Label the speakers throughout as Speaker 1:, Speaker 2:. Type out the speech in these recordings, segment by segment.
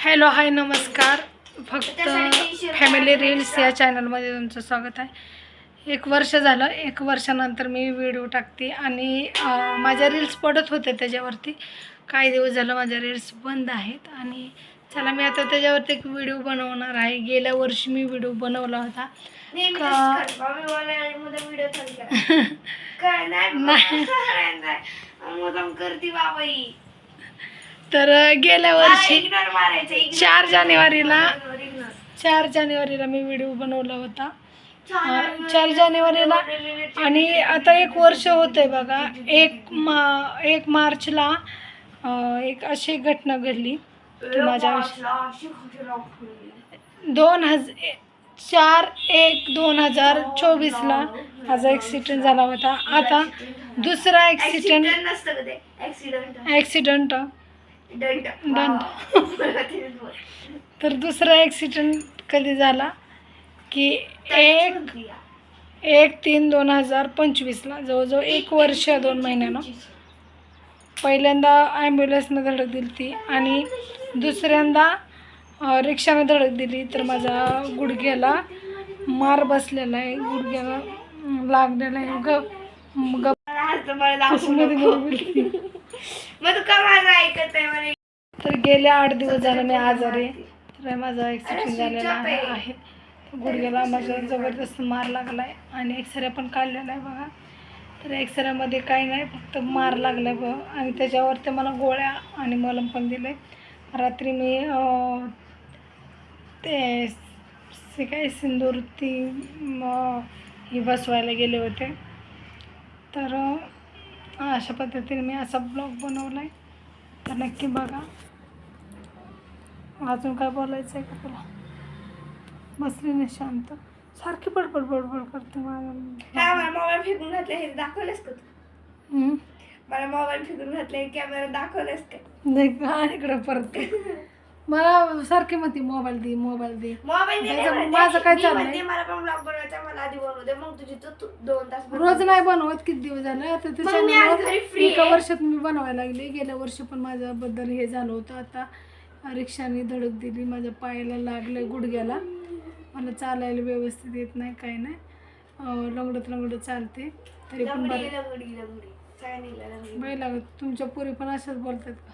Speaker 1: Hello hi नमस्कार. फक्त family reels या चॅनलमध्ये तुमचं स्वागत आहे. एक वर्ष झालं एक वर्षानंतर मी व्हिडिओ टाकते आणि माझ्या रील्स पडत होते त्याच्यावरती. काही दिवस झालं माझ्या रील्स बंद आहेत आणि चला मी आता त्याच्यावरती एक व्हिडिओ बनवणार आहे. गेल्या वर्षी मी व्हिडिओ बनवला होता.
Speaker 2: नाही
Speaker 1: नाही.
Speaker 2: बाबा, नाही. मुद्दाम करती बाबा ही.
Speaker 1: तर गेल्या वर्षी. चार जानेवारीला. चार जानेवारीला मी व्हिडिओ बनवला होता
Speaker 2: चार
Speaker 1: जानेवारीला आणि आता एक वर्ष होतंय बघा एक मा एक मार्चला एक अशी घटना घडली की माझ्या. दोन हज चार एक दोन हजार चोवीसला माझा ॲक्सिडेंट झाला होता आता दुसरा ॲक्सिडेंट. ॲक्सिडेंट तर दुसरा ॲक्सिडेंट कधी झाला? की एक. एक तीन दोन हजार पंचवीसला जवळजवळ एक वर्ष दोन महिन्यानं पहिल्यांदा ॲम्ब्युलन्सनं धडक दिली ती आणि दुसऱ्यांदा रिक्षाने धडक दिली तर माझा गुडघ्याला मार बसलेला आहे. गुडघ्याला लागलेला आहे. ग ग
Speaker 2: मला हसतं, मला दाखवू
Speaker 1: कुशीमध्ये
Speaker 2: नको.
Speaker 1: बोलली.
Speaker 2: मग तू का माझं ऐकत मला
Speaker 1: तर गेले आठ दिवस झाले मी आजारी आहे. तर माझा ॲक्सिडेंट झालेला आहे. गुडघ्याला माझ्या जबरदस्त मार लागला आहे आणि एक्सरे पण काढलेला आहे बघा. तर एक्सऱ्यामध्ये काही नाही फक्त मार लागला बघ. आणि त्याच्यावर ते मला गोळ्या आणि मलम पण दिले रात्री मी ते से काय सिंदूर ती म, ही बसवायला गेले होते. तर अशा पद्धतीने मी असा ब्लॉग बनवला आहे तर नक्की बघा. अजून काय बोलायचं आहे का तुला? बसली नाही शांत. सारखी बडबड बडबड करते
Speaker 2: मला. मोबाईल फेकून घातलं हे दाखवलंस का तू? मला मोबाईल फेकून घातलं कॅमेरा दाखवलंस का?
Speaker 1: आणि इकडं परत. मला सारखी म्हणते मोबाईल दे मोबाईल दे.
Speaker 2: मोबाईल दे
Speaker 1: माझं- काय
Speaker 2: मी
Speaker 1: चाललंय?
Speaker 2: म्हणते मला पण ब्लॉग बनवायचा मला आधी बनवू दे. मग तुझी तू- तू दोन तास बनव.
Speaker 1: रोज नाही बनवत किती दिवस झाले? आता
Speaker 2: मी आज
Speaker 1: channel वर
Speaker 2: घरी free
Speaker 1: एका
Speaker 2: आहे.
Speaker 1: वर्षात मी बनवायला लागले. गेल्या वर्षी पण माझ्याबद्दल हे झालं होतं. आता रिक्षाने धडक दिली माझ्या पायाला लागलं गुडघ्याला. मला चालायला व्यवस्थित येत नाही काही नाही. अं, लंगडत लंगडत चालते. तरी पण
Speaker 2: लंगडी
Speaker 1: बरं.
Speaker 2: लंगडी लंगडी. सगळ्यांनी लंगडी.
Speaker 1: बाई लागत तुमच्या पुरी पण अशाच बोलतात का?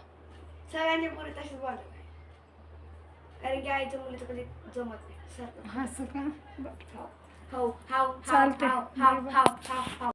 Speaker 2: सगळ्यांनी पुढे तसेच बोलत आहे कारण की आईचं मुलीचं कधी जमत नाही सारखं
Speaker 1: असं का.
Speaker 2: हाव हाव हाव
Speaker 1: चालतंय.
Speaker 2: हाव. हाव हाव हाव